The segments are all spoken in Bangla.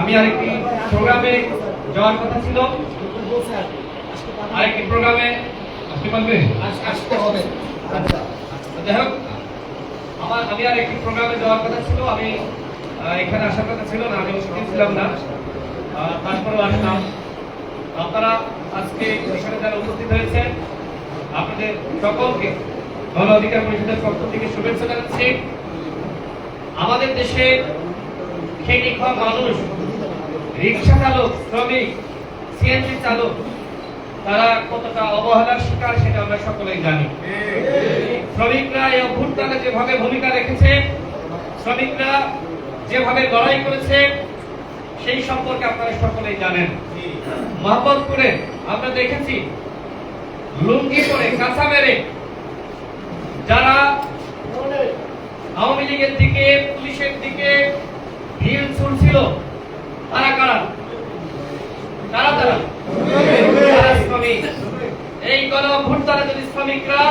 আমি আরেকটি প্রোগ্রামে যাওয়ার কথা ছিল। আরেকটি প্রোগ্রামে আসতে পারবে? আসতে হবে। আচ্ছা যাই হোক আমার আমি আর একটি প্রোগ্রামে যাওয়ার কথা ছিল। আমি এখানে আসার কথা ছিল না আমি উপস্থিত ছিলাম না। তারপরেও আসলাম। আপনারা আজকে এখানে যারা উপস্থিত হয়েছেন আপনাদের সকলকে গণ অধিকার পরিষদের পক্ষ থেকে শুভেচ্ছা জানাচ্ছি। আমাদের দেশে খেটে খাওয়া মানুষ রিক্সা চালক শ্রমিক সিএনজি চালক, তারা কতটা অবহেলার শিকার সেটা আমরা সকলেই জানি। শ্রমিকরা এই অভ্যুত্থানে যেভাবে ভূমিকা রেখেছে, শ্রমিকরা যেভাবে লড়াই করেছে, সেই সম্পর্কে আপনারা সকলেই জানেন। মোহাম্মদপুরে আমরা দেখেছি, লুঙ্গি পরে কাঁচা মেরে যারা আওয়ামী লীগের দিকে, পুলিশের দিকে, ঢিল ছুড়ছিল এই গণ অভ্যুত্থানে যদি শ্রমিকরা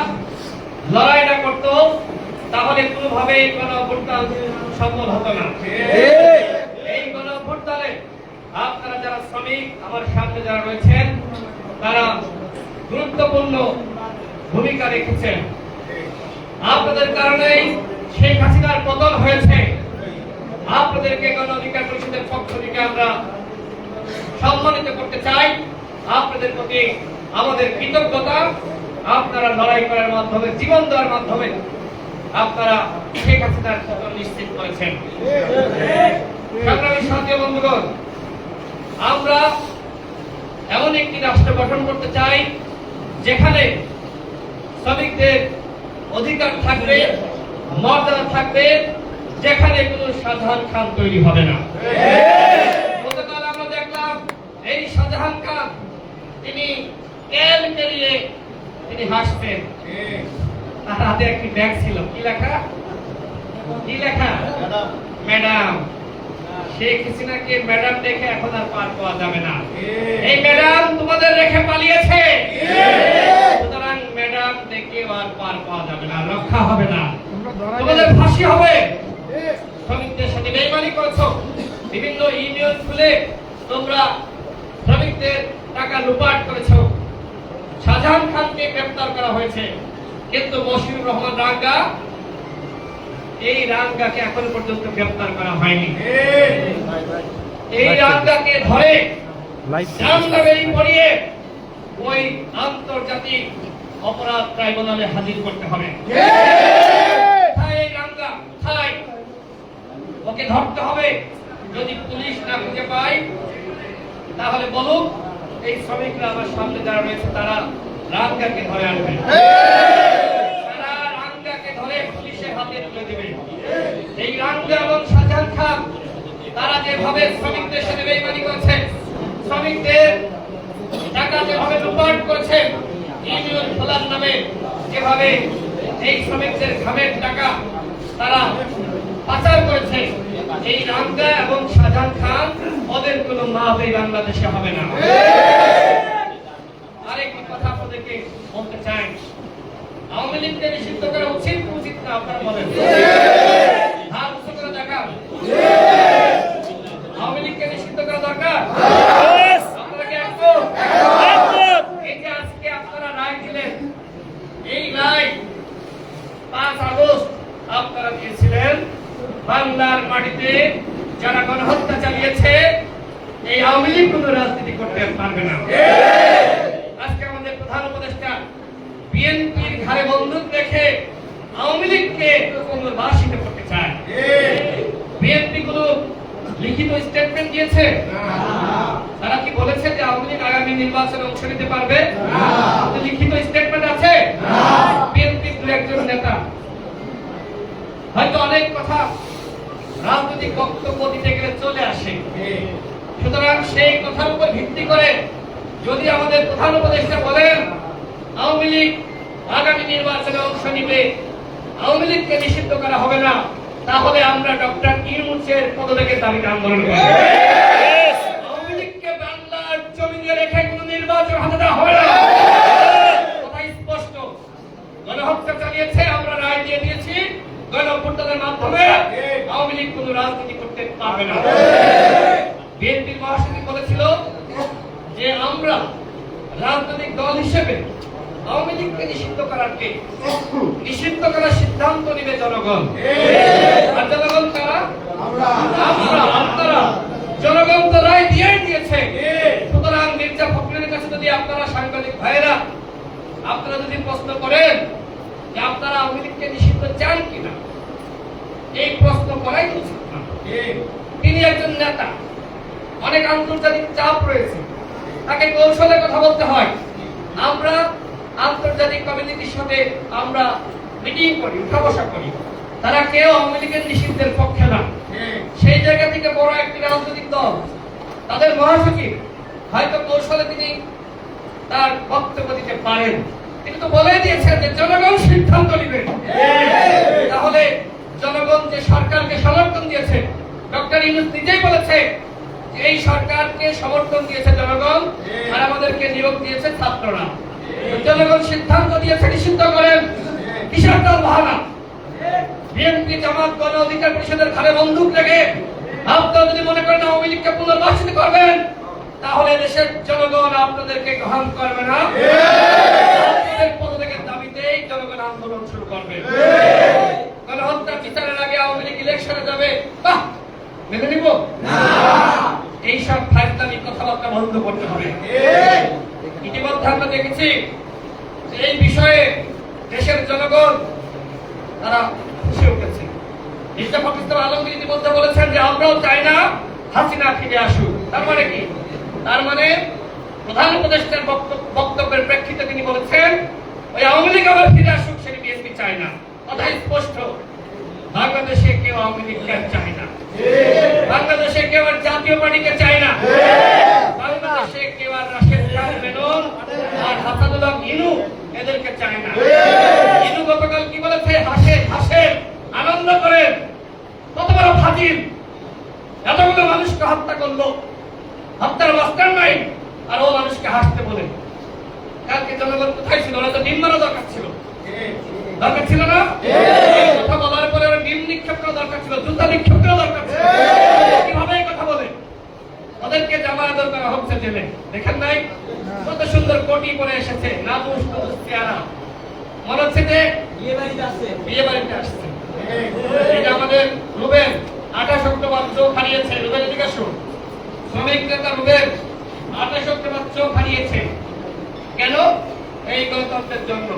লড়াই না। শ্রমিক, আমার সামনে যারা রয়েছেন, তারা গুরুত্বপূর্ণ ভূমিকা রেখেছেন। আপনাদের কারণেই শেখ হাসিনার পতন হয়েছে। আপনাদেরকে গণ অধিকার পরিষদের পক্ষ থেকে আমরা সম্মানিত করতে চাই। আপনাদের প্রতি আমাদের কৃতজ্ঞতা, আপনারা লড়াই করার মাধ্যমে, জীবন দেওয়ার মাধ্যমে আপনারা শেখ হাসিনার পতন নিশ্চিত করেছেন। সংগ্রামী সাথী বন্ধুগণ, আমরা এমন একটি রাষ্ট্র গঠন করতে চাই, যেখানে শ্রমিকদের অধিকার থাকবে, মর্যাদা থাকবে যেখানে কোনো সাধারণ খান তৈরি হবে না। ম্যাডাম। দেখে এখন আর পার পাওয়া যাবে না। এই ম্যাডাম তোমাদের রেখে পালিয়েছে। সুতরাং ম্যাডাম দেখে আর পার পাওয়া যাবে না রক্ষা হবে না। তোমাদের ফাঁসি হবে। বেইমানি করেছ। বিভিন্ন ইউনিয়ন খুলে তোমরা শ্রমিকদের টাকা লুপাট করেছ। শাহজাহান খানকে গ্রেফতার করা হয়েছে। কিন্তু মশিউর রহমান রাঙ্গা এই রাঙ্গাকে এখন পর্যন্ত গ্রেফতার করা হয়নি। এই রাঙ্গাকে ধরে জাহান্নামে পড়িয়ে ওই আন্তর্জাতিক অপরাধ ট্রাইব্যুনালে হাজির করতে হবে কোথায় এই রাঙ্গা কোথায় ওকে ধরতে হবে। যদি পুলিশ না খুঁজে পায়, তাহলে বলুক, এই শ্রমিকরা আমার সামনে যারা রয়েছে, তারা রাঙ্গাকে ধরে আনবে। তারা ধরে পুলিশের হাতে তুলে দেবে। এই শাহজাহান তারা যেভাবে শ্রমিকদের শ্রমিকদের টাকা যেভাবে নামে যেভাবে এই শ্রমিকদের টাকা তারা পাচার করেছে এই রাঙ্গা এবং শাহজাহান খান, ওদের কোনো মাপ এই বাংলাদেশে হবে না। আরেকটি কথা আপনাদেরকে বলতে চাই। আওয়ামী লীগকে নিষিদ্ধ করা উচিত উচিত না, আপনারা বলেন হাত উঁচু করে দেখান আওয়ামী লীগকে নিষিদ্ধ করা দরকার আপনারা কি একমত? এই যে আজকে আপনারা রায় দিলেন এই রায় পাঁচ আগস্ট আপনারা দিয়েছিলেন বাংলার মাটিতে যারা গণহত্যা চালিয়েছে এই আওয়ামী লীগ কোনো রাজনীতি করতে পারবে না আজকে আমাদের প্রধান উপদেষ্টা বিএনপির ঘাড়ে বন্দুক রেখে আওয়ামী লীগকে পুনর্বাসিত করতে চায় বিএনপি কোনো লিখিত স্টেটমেন্ট দিয়েছে? তারা কি বলেছে যে আওয়ামী লীগ আগামী নির্বাচনে অংশ নিতে পারবে? লিখিত স্টেটমেন্ট আছে? বিএনপির দু একজন নেতা। হয়তো অনেক কথা রাজনৈতিক বক্তব্য দিতে গেলে চলে আসে। সুতরাং সেই কথার উপর ভিত্তি করে যদি আমাদের প্রধান উপদেষ্টা বলেন, আওয়ামী লীগ আগামী নির্বাচনে অংশ নিবে, আওয়ামী লীগকে নিষিদ্ধ করা হবে না। তাহলে আমরা ডক্টর ইউনুসের পদত্যাগের দাবিতে আন্দোলন করব আওয়ামী লীগকে বাংলার জমিনে রেখে কোনো নির্বাচন হাতে দেওয়া হবে না কথা স্পষ্ট গণহত্যা চালিয়েছে আমরা রায় দিয়ে দিয়েছি গণ অভ্যুত্থানের মাধ্যমে আওয়ামী লীগ কোনো রাজনীতি করতে পারবে না বিএনপির মহাসচিব বলেছিল যে আমরা রাজনৈতিক দল হিসেবে আওয়ামী লীগকে নিষিদ্ধ করার কে নিষিদ্ধ করার সিদ্ধান্ত নিবে জনগণ আর জনগণ কারা আমরা আপনারা জনগণ তো রায় দিয়েই দিয়েছে সুতরাং মির্জা ফখরুলের কাছে যদি আপনারা সাংবাদিক ভাইরা আপনারা যদি প্রশ্ন করেন যে আপনারা আওয়ামী লীগকে নিষিদ্ধ চান কিনা এই প্রশ্ন করাই উচিত না। তিনি একজন নেতা। অনেক আন্তর্জাতিক চাপ রয়েছে। তাকে কৌশলে কথা বলতে হয়। আমরা আন্তর্জাতিক কমিউনিটির সাথে আমরা মিটিং করি উঠা বসা করি। তারা কেউ আওয়ামী লীগের নিষিদ্ধের পক্ষে না। সেই জায়গা থেকে বড় একটি রাজনৈতিক দল তাদের মহাসচিব হয়তো কৌশলে তিনি তার বক্তব্য দিতে পারেন। তিনি তো বলে দিয়েছেন যে জনগণ সিদ্ধান্ত নেবে। তাহলে জনগণ যে সরকারকে সমর্থন দিয়েছে, ডক্টর ইউনুস নিজেই বলেছে এই সরকারকে সমর্থন দিয়েছে জনগণ, আর আমাদেরকে নিয়োগ দিয়েছে ছাত্ররা। জনগণ সিদ্ধান্ত দিয়েছে, নিষিদ্ধ করেন। কিসের দল বাহানা? বিএনপি জামাত, গণ অধিকার পরিষদের ঘাড়ে বন্দুক রেখে আপনারা যদি মনে করেন আওয়ামী লীগকে পুনর্বাসিত করবেন তাহলে দেশের জনগণ আপনাদেরকে গ্রহণ করবে না আপনাদের পদত্যাগের দাবিতেই জনগণ আন্দোলন শুরু করবে গণহত্যা বিচারের আগে আওয়ামী লীগ ইলেকশনে যাবে বাহ মেনে নিব এইসব ফাইজলামি কথাবার্তা বন্ধ করতে হবে ইতিমধ্যে আমরা দেখেছি যে এই বিষয়ে দেশের জনগণ তারা খুশি উঠেছে মির্জা ফখরুল আলমগীর ইতিমধ্যে বলেছেন যে আমরাও চাই না হাসিনা ফিরে আসুক তার মানে কি তার মানে প্রধান উপদেষ্টার বক্তব্য- বক্তব্যের প্রেক্ষিতে তিনি বলেছেন ওই আওয়ামী লীগ আবার ফিরে আসুক সেটি বিএনপি চায় না, কথা স্পষ্ট। বাংলাদেশে কেউ আওয়ামী লীগকে চায় না। বাংলাদেশে কেউ আর জাতীয় পার্টিকে চায় না। বাংলাদেশে কেউ আর রাশেদ আর হাসানুল্লাহ ইনু এদেরকে চায় না। ইনু গতকাল কি বলেছে? হাসে হাসে আনন্দ করেন। কত বড় ফাজিল। এতগুলো মানুষকে হত্যা করল। হত্যার মাস্টার নাই, আর ও মানুষকে হাসতে বলে। কালকে জনগণ কোথায় ছিল? ওরা তো ডিম দরকার ছিল। দরকার ছিল না এই কথা বলার পরে ওরা ডিম নিক্ষেপ করা দরকার ছিল জুতা নিক্ষেপ করা দরকার ছিল কীভাবে এই কথা বলে ওদেরকে জামা আদর করা হচ্ছে জেলে দেখেন নাই কত সুন্দর কোটি পরে এসেছে না দুষ্ট চেহারা মনে হচ্ছে যে বিয়ে বাড়িতে আসছে এটা আমাদের রুবেন আঠাশ অক্টোবর চোখ হারিয়েছে রুবেন এদিকে আসুন শ্রমিক নেতা রুবেন আঠাশ অক্টোবর চোখ হারিয়েছে কেন এই গণতন্ত্রের জন্য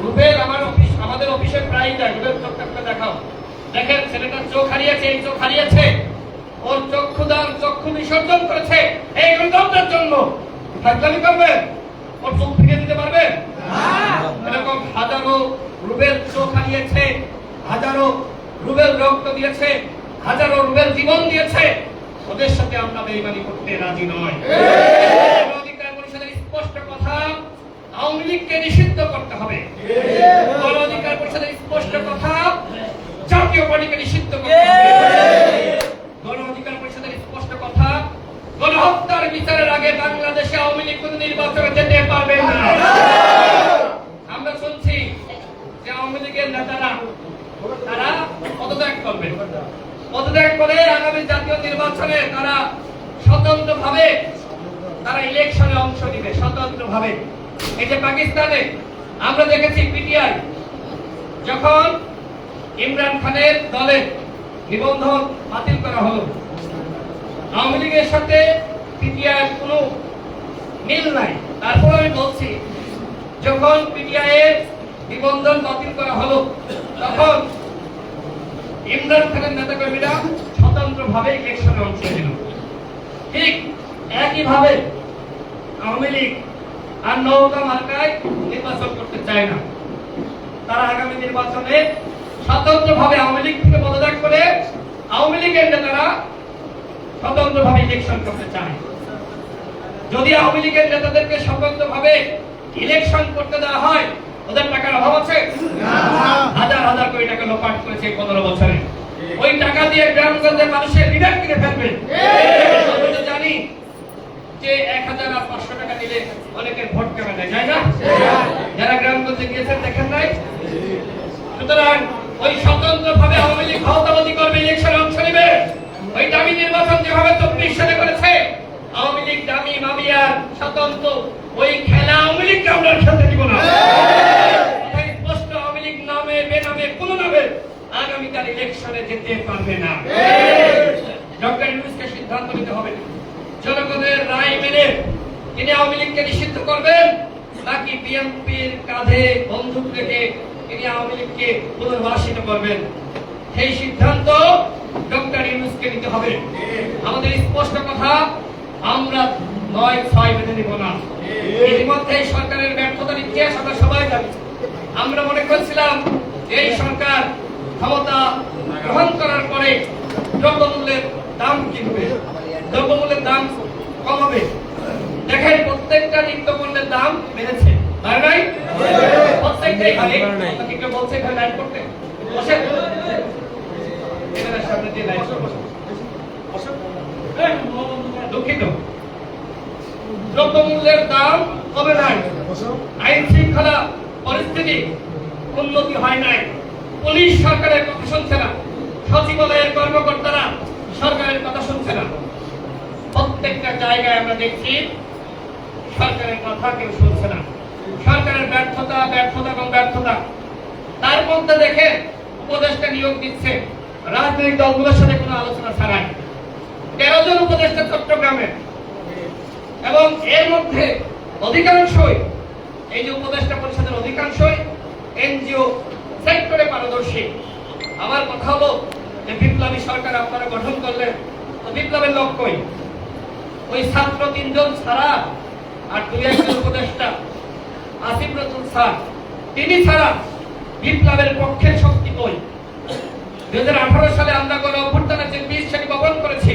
রুবেল আমার অফিস আমাদের অফিসে প্রায় যায় রুবেল চোখটা একটু দেখাও দেখেন ছেলেটার চোখ হারিয়েছে, এই চোখ হারিয়েছে। ওর চক্ষু দান চক্ষু বিসর্জন করেছে। এই গণতন্ত্রের জন্য। ফাজলামি করবে? ওর চোখ ফিরিয়ে দিতে পারবে? এরকম হাজারো চোখ হারিয়েছে, হাজারো রক্ত দিয়েছে, হাজারো জীবন দিয়েছে। ওদের সাথে আমরা বেইমানি করতে রাজি নয় অধিকার পরিষদের স্পষ্ট কথা, আওয়ামী লীগকে নিষিদ্ধ করতে হবে। অধিকার পরিষদের স্পষ্ট কথা জাতীয় পার্টিকে নিষিদ্ধ করতে হবে গণ অধিকার পরিষদের স্পষ্ট কথা গণহত্যার বিচারের আগে বাংলাদেশে আওয়ামী লীগ কোনো নির্বাচনে যেতে পারবে না আমরা শুনছি যে আওয়ামী লীগের নেতারা তারা পদত্যাগ করবে পদত্যাগ করে আগামী জাতীয় নির্বাচনে তারা স্বতন্ত্র ভাবে তারা ইলেকশনে অংশ নিবে স্বতন্ত্র ভাবে এই যে পাকিস্তানে আমরা দেখেছি পিটিআই যখন ইমরান খানের দলের নিবন্ধন বাতিল করা হলো আওয়ামী লীগের সাথে পিটিআই কোনো মিল নাই। তারপর আমি বলছি, যখন পিটিআই এর নিবন্ধন বাতিল করা হলো, তখন ইমরান খানের নেতাকর্মীরা স্বতন্ত্র ভাবে ইলেকশনে অংশ নিল। ঠিক একইভাবে আওয়ামী লীগ আর নৌকা মার্কায় নির্বাচন করতে চায় না। তারা আগামী নির্বাচনে স্বতন্ত্র ভাবে আওয়ামী লীগ থেকে পদত্যাগ করে আওয়ামী লীগের নেতারা স্বতন্ত্র ভাবে ইলেকশন করতে চায়। যদি আওয়ামী লীগের নেতাদেরকে স্বতন্ত্র ভাবে ইলেকশন করতে দেওয়া হয় ওদের টাকার অভাব আছে? হাজার হাজার কোটি টাকা লোপাট করেছে পনেরো বছরে। ওই টাকা দিয়ে গ্রামগঞ্জের মানুষের বিরাট কিনে ফেলবে। আমরা তো জানি যে এক হাজার আর পাঁচশো টাকা দিলে অনেকের ভোট কেমন দেয় যায় না? যারা গ্রামগঞ্জে গিয়েছেন দেখেন নাই? সুতরাং ওই স্বতন্ত্র ভাবে আওয়ামী লীগ ক্ষমতাবাদী করবে ইলেকশনে অংশ নেবে। ওই দামি নির্বাচন যেভাবে চব্বিশ সালে করেছে স্বতন্ত্র, ওই খেলা আওয়ামী লীগকে আমরা খেলতে দিব না। স্পষ্ট, আওয়ামী লীগ নামে, বেনামে, কোনো নামে আগামীকাল ইলেকশনে যেতে পারবে না। ডক্টর ইউনুসকে সিদ্ধান্ত নিতে হবে। জনগণের রায় মেনে তিনি আওয়ামী লীগকে নিষিদ্ধ করবেন নাকি বিএনপির কাঁধে বন্দুক রেখে তিনি আওয়ামী লীগকে পুনর্বাসিত করবেন। সেই সিদ্ধান্ত ডক্টর ইউনুসকে নিতে হবে। আমাদের স্পষ্ট কথা আমরা নয় ছয় মেনে নিব না। ইতিমধ্যে এই সরকারের ব্যর্থতার ইতিহাস আমরা সবাই জানি। আমরা মনে করছিলাম এই সরকার ক্ষমতা গ্রহণ করার পরে দ্রব্যমূল্যের দাম কিনবে দ্রব্যমূল্যের দাম কমাবে। দেখেন প্রত্যেকটা নিত্যপণ্যের দাম বেড়েছে। নাই প্রত্যেকটাই হারে আপনাকে কেউ বলছে এখানে করতে? দ্রব্যমূল্যের দাম কমে নাই। আইন শৃঙ্খলা পরিস্থিতি উন্নতি হয় নাই। পুলিশ সরকারের কথা শুনছে না। সচিবালয়ের কর্মকর্তারা সরকারের কথা শুনছে না। প্রত্যেকটা জায়গায় আমরা দেখছি সরকারের কথা কেউ শুনছে না। সরকারের ব্যর্থতা ব্যর্থতা এবং ব্যর্থতা। তার মধ্যে দেখে উপদেষ্টা নিয়োগ দিচ্ছে। রাজনৈতিক দলগুলোর সাথে কোনো আলোচনা ছাড়াই। তেরো জন উপদেষ্টা চট্টগ্রামে। এবং এর মধ্যে অধিকাংশই, এই যে উপদেষ্টা পরিষদের অধিকাংশই এনজিও সেক্টরে পারদর্শী। আমার কথা হলো যে বিপ্লবী সরকার আপনারা গঠন করলেন তো বিপ্লবের লক্ষ্যই ওই ছাত্র তিনজন ছাড়া আর দুই একজন উপদেষ্টা, আসিফ নজরুল স্যার, তিনি ছাড়া বিপ্লবের পক্ষের শক্তি কই? দুই সালে আমরা গণ অভ্যুত্থানের যে সেটি বপন করেছি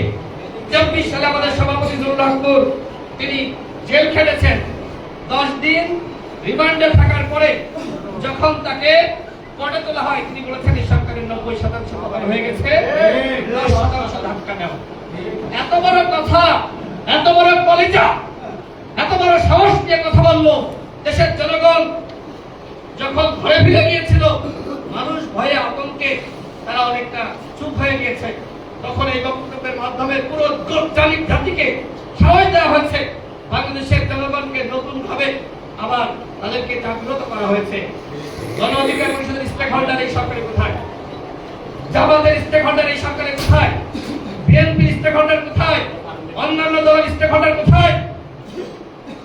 চব্বিশ সালে আমাদের সভাপতি নুরুল তিনি জেল খেটেছেন। দশ দিন রিমান্ডে থাকার পরে যখন তাকে কোর্টে তোলা হয়, তিনি বলেছেন, এই সরকারের নব্বই শতাংশ কভার হয়ে গেছে। দশ শতাংশ ধাক্কা নেওয়া এত বড় কথা, এত বড় কলিজা, এত বড় সাহস নিয়ে কথা বলল। দেশের জনগণ যখন ঘরে ফিরে গিয়েছিল ভয়ে আতঙ্কে তারা অনেকটা চুপ হয়ে গিয়েছে। তখন এই বক্তব্যের মাধ্যমে পুরো গোটালিক জাতিকে সবাই দেওয়া হয়েছে। বাংলাদেশের জনগণকে নতুন ভাবে আবার তাদেরকে জাগ্রত করা হয়েছে। গণ অধিকার পরিষদের স্টেক হোল্ডার এই সরকারের কোথায়? জামাতের স্টেক হোল্ডার এই সরকারের কোথায় বিএনপি স্টেক হোল্ডার কোথায় অন্যান্য দলের স্টেক হোল্ডার কোথায়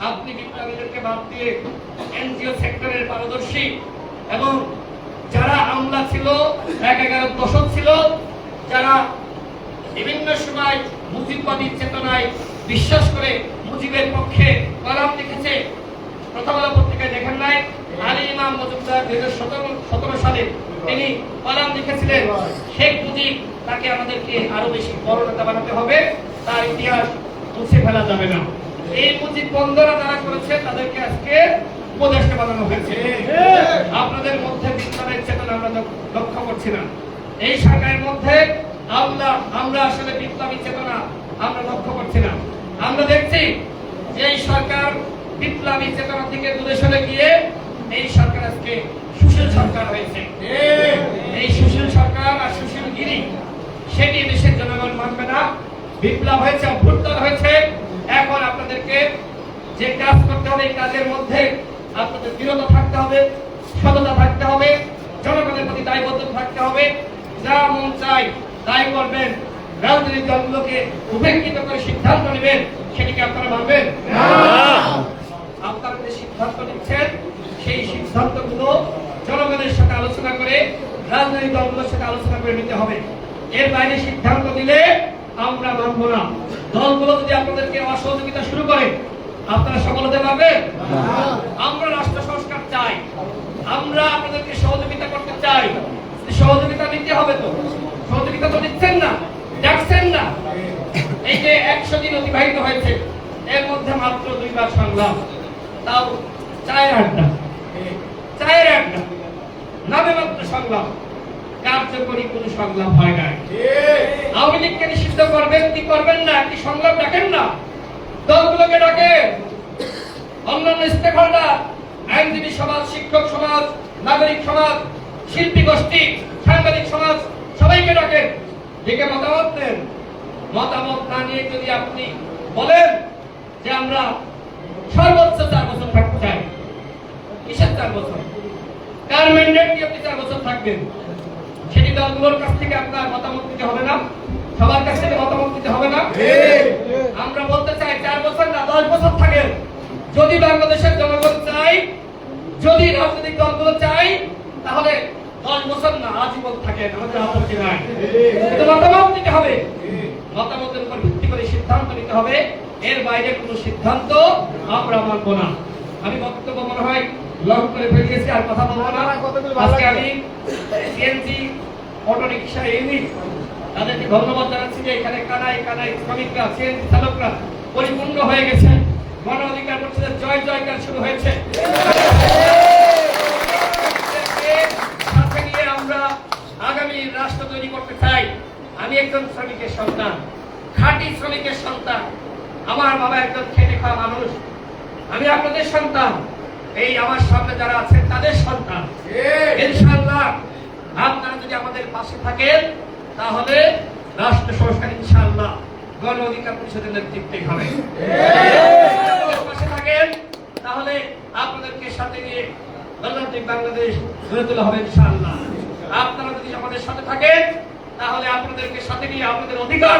আপনি বিপ্লবীদেরকে বাদ দিয়ে এনজিও সেক্টরের পারদর্শী এবং যারা আমলা ছিল এক এগারো দশক ছিল যারা বিভিন্ন সময় মুজিববাদী চেতনায় বিশ্বাস করে মুজিবের পক্ষে কলাম লিখেছে। প্রথম আলো পত্রিকায় দেখেন নাই? আলী ইমাম মজুমদার দুই হাজার সতেরো সালে তিনি কলাম লিখেছিলেন। শেখ মুজিব, তাকে আমাদেরকে আরও বেশি বড় নেতা বানাতে হবে। তার ইতিহাস মুছে ফেলা যাবে না। এই মুজিব বন্দরা যারা করেছে, তাদেরকে আজকে উপদেষ্টা বানানো হয়েছে। আপনাদের মধ্যে বিপ্লবের চেতনা আমরা লক্ষ্য করছি না। এই সরকারের মধ্যে আমরা আমরা আসলে বিপ্লবী চেতনা আমরা লক্ষ্য করছি না। আমরা দেখছি যে এই সরকার বিপ্লবী চেতনা থেকে দূরে সরে গিয়ে এই সরকার আজকে সুশীল সরকার হয়েছে। এই সুশীল সরকার আর সুশীল গিরি, সেটি দেশের জনগণ মানবে না। বিপ্লব হয়েছে, অভ্যুত্থান হয়েছে। এখন আপনাদেরকে যে কাজ করতে হবে, এই কাজের মধ্যে আপনাদের বিরত থাকতে হবে, সততা থাকতে হবে, জনগণের প্রতি দায়বদ্ধ থাকতে হবে। যা মন চাই তাই করবেন। রাজনৈতিক দলগুলোকে উপেক্ষিত করে সিদ্ধান্ত নেবেন সেটিকে আপনারা মানবেন আপনারা যে সিদ্ধান্ত নিচ্ছেন সেই সিদ্ধান্তগুলো জনগণের সাথে আলোচনা করে রাজনৈতিক দলগুলোর সাথে আলোচনা করে নিতে হবে। এর বাইরে সিদ্ধান্ত দিলে আমরা মানব না। দলগুলো যদি আপনাদেরকে অসহযোগিতা শুরু করে আপনারা সফল হতে পারবেন? আমরা রাষ্ট্র সংস্কার চাই। আমরা আপনাদেরকে সহযোগিতা করতে চাই। সহযোগিতা নিতে হবে তো। সহযোগিতা তো দিচ্ছেন না। না? এই যে একশো দিন অতিবাহিত হয়েছে, এর মধ্যে মাত্র দুইবার সংলাপ তাও চায়ের আড্ডা। চায়ের আড্ডা। নামে মাত্র সংলাপ কার্যকরী কোন সংলাপ হয় নাই। আওয়ামী লীগকে নিষিদ্ধ করবেন, কি করবেন না? কি সংলাপ ডাকেন না? দলগুলোকে ডাকে। অন্যান্য স্টেক আইনজীবী সমাজ, শিক্ষক সমাজ, নাগরিক সমাজ, শিল্পী গোষ্ঠী, সাংবাদিক সমাজ, সবাইকে ডাকেন। ডেকে মতামত নেন। মতামত না নিয়ে যদি আপনি বলেন যে আমরা সর্বোচ্চ চার বছর থাকতে চাই কিসের চার বছর? কার ম্যান্ডেট দিয়ে আপনি চার বছর থাকবেন? সেটি দলগুলোর কাছ থেকে আপনার মতামত দিতে হবে না। সবার কাছ থেকে মতামত দিতে হবে না। আমরা বলতে চাই চার বছর না দশ বছর থাকে যদি বাংলাদেশের জনগণ চাই যদি রাজনৈতিক দলগুলো চাই তাহলে দশ বছর না আজীবন থাকে আমাদের আপত্তি নাই। কিন্তু মতামত দিতে হবে। মতামতের উপর ভিত্তি করে সিদ্ধান্ত নিতে হবে। এর বাইরে কোনো সিদ্ধান্ত আমরা মানব না। আমি বক্তব্য মনে হয় লং করে ফেলে গেছি আর কথা বলব না। আজকে আমি সিএনজি অটো রিক্সা ইউনিট তাদেরকে ধন্যবাদ জানাচ্ছি যে এখানে কানাই কানাই শ্রমিকরা সিএনজি চালকরা পরিপূর্ণ হয়ে গেছে। গণ অধিকার পরিষদের জয় জয়কার শুরু হয়েছে। আগামী রাষ্ট্র তৈরি করতে চাই। আমি একজন শ্রমিকের সন্তান খাঁটি শ্রমিকের সন্তান। আমার বাবা একজন খেটে খাওয়া মানুষ। আমি আপনাদের সন্তান। এই আমার সামনে যারা আছেন তাদের সন্তান। ইনশাআল্লাহ আপনারা যদি আমাদের পাশে থাকেন তাহলে রাষ্ট্র সংস্কার ইনশাআল্লাহ গণ অধিকার পরিষদের নেতৃত্বে হবে। পাশে থাকেন তাহলে আপনাদেরকে সাথে নিয়ে গণতান্ত্রিক বাংলাদেশ গড়ে তোলা হবে ইনশাআল্লাহ। আপনারা যদি আমাদের সাথে থাকেন, তাহলে আপনাদেরকে সাথে নিয়ে আপনাদের অধিকার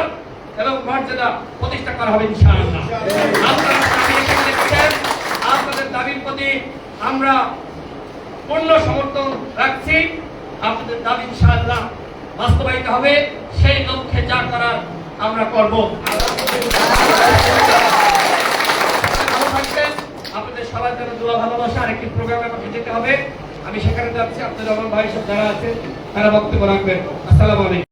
এবং মর্যাদা প্রতিষ্ঠা করা হবে আপনাদের দাবির প্রতি আমরা পূর্ণ সমর্থন রাখছি। আপনাদের দাবি ইনশাআল্লাহ বাস্তবায়িত হবে। সেই লক্ষ্যে যা করার আমরা করব। আপনাদের সবার জন্য দোয়া ভালোবাসা। আরেকটি প্রোগ্রামে আমাকে যেতে হবে। আমি সেখানে যাচ্ছি আপনাদের আমার ভাই সব যারা আছে তারা বক্তব্য রাখবেন। আসসালামু আলাইকুম।